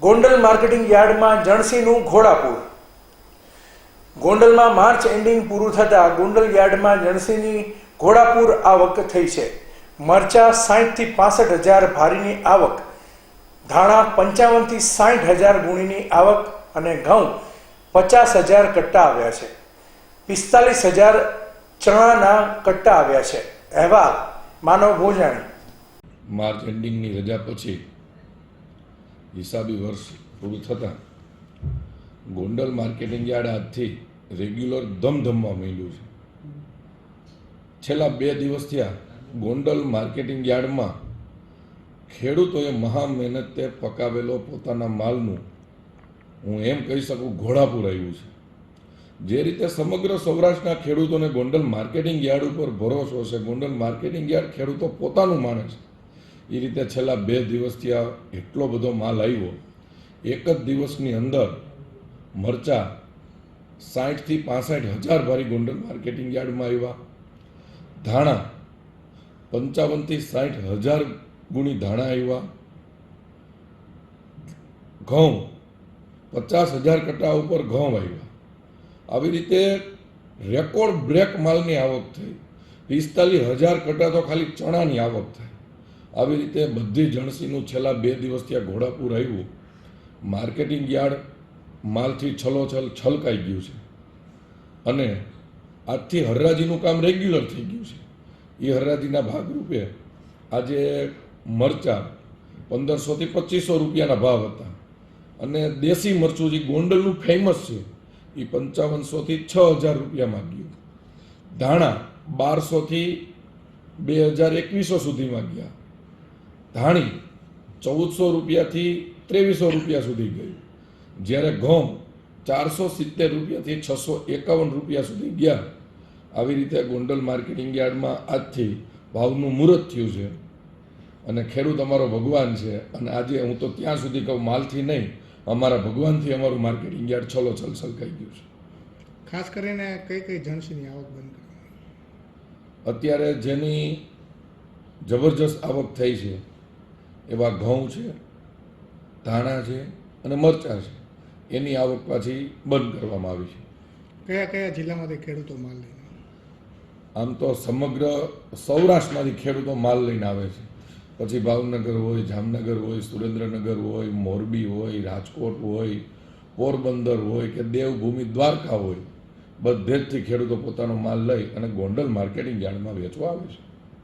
Gondal marketing યાર્ડમાં જણસીનું ઘોડાપુર. ગોંડલમાં March ending પૂરું થતાં ગોંડલ યાર્ડમાં જણસીની ઘોડાપુર આવક થઈ છે. મરચા સાહીઠથી પાસઠ હજાર ભારીની આવક. ધાણા પંચાવનથી સાઠ હજાર ગુણીની આવક અને ઘઉં પચાસ હજાર કટ્ટા આવ્યા છે. પિસ્તાલીસ હજાર ચણાના કટ્ટા આવ્યા છે. અહેવાલ, માનવ ભોજાણી. માર્ચ એન્ડિંગની રજા પછી હિસાબી વર્ષ પૂરું થતાં ગોંડલ માર્કેટિંગ યાર્ડ આજથી રેગ્યુલર ધમધમવા માંડ્યું છે. છેલ્લા બે દિવસ થયા ગોંડલ માર્કેટિંગ યાર્ડમાં ખેડૂતોએ મહા મહેનતે પકાવેલો પોતાના માલનું, હું એમ કહી શકું, ઘોડાપુર આવ્યું છે. જે રીતે સમગ્ર સૌરાષ્ટ્રના ખેડૂતોને ગોંડલ માર્કેટિંગ યાર્ડ ઉપર ભરોસો છે ગોંડલ માર્કેટિંગ યાર્ડ ખેડૂતો પોતાનું માને છે. એ રીતે છેલ્લા બે દિવસથી આ એટલો બધો માલ આવ્યો. એક જ દિવસની અંદર મરચા સાઠથી પાસઠ હજાર ભારી ગોંડલ માર્કેટિંગ યાર્ડમાં આવ્યા. ધાણા પંચાવનથી સાઠ હજાર ગુણી ધાણા આવ્યા. ઘઉં પચાસ હજાર કટા ઉપર ઘઉં આવ્યા. આવી રીતે રેકોર્ડ બ્રેક માલની આવક થઈ. પિસ્તાલીસ હજાર કટા તો ખાલી ચણાની આવક થઈ. આવી રીતે બધી જણસીનું છેલ્લા બે દિવસથી આ ઘોડાપુર આવ્યું, માર્કેટિંગ યાર્ડ માલથી છલોછલ છલકાઈ ગયું છે. અને આજથી હરરાજીનું કામ રેગ્યુલર થઈ ગયું છે. એ હરરાજીના ભાગરૂપે આજે મરચાં પંદરસોથી પચીસો રૂપિયાના ભાવ હતા. અને દેશી મરચું જે ગોંડલનું ફેમસ છે, એ પંચાવનસોથી છ હજાર રૂપિયા માગ્યું ધાણા બારસોથી બે હજાર એકવીસો સુધી ગયા ધાણી ચૌદસો રૂપિયાથી ત્રેવીસો રૂપિયા સુધી ગયું. જ્યારે ઘઉં ચારસો સિત્તેર રૂપિયાથી છસો એકાવન રૂપિયા સુધી ગયા. આવી રીતે ગોંડલ માર્કેટિંગ યાર્ડમાં આજથી ભાવનું મુહૂર્ત થયું છે. અને ખેડૂત અમારો ભગવાન છે. અને આજે હું તો ત્યાં સુધી કહું માલથી નહીં અમારા ભગવાનથી અમારું માર્કેટિંગ યાર્ડ છલો છલ છલકાઈ ગયું છે. ખાસ કરીને કઈ કઈ જણસીની આવક બંધ અત્યારે જેની જબરજસ્ત આવક થઈ છે એવા ઘઉં છે ધાણા છે અને મરચાં છે. એની આવક પાછી બંધ કરવામાં આવી છે. કયા કયા જિલ્લામાંથી ખેડૂતો માલ લઈને આમ તો સમગ્ર સૌરાષ્ટ્રમાંથી ખેડૂતો માલ લઈને આવે છે. પછી ભાવનગર હોય જામનગર હોય સુરેન્દ્રનગર હોય મોરબી હોય રાજકોટ હોય પોરબંદર હોય કે દેવભૂમિ દ્વારકા હોય બધે જથી ખેડૂતો પોતાનો માલ લઈ અને ગોંડલ માર્કેટિંગ યાર્ડમાં વેચવા આવે છે.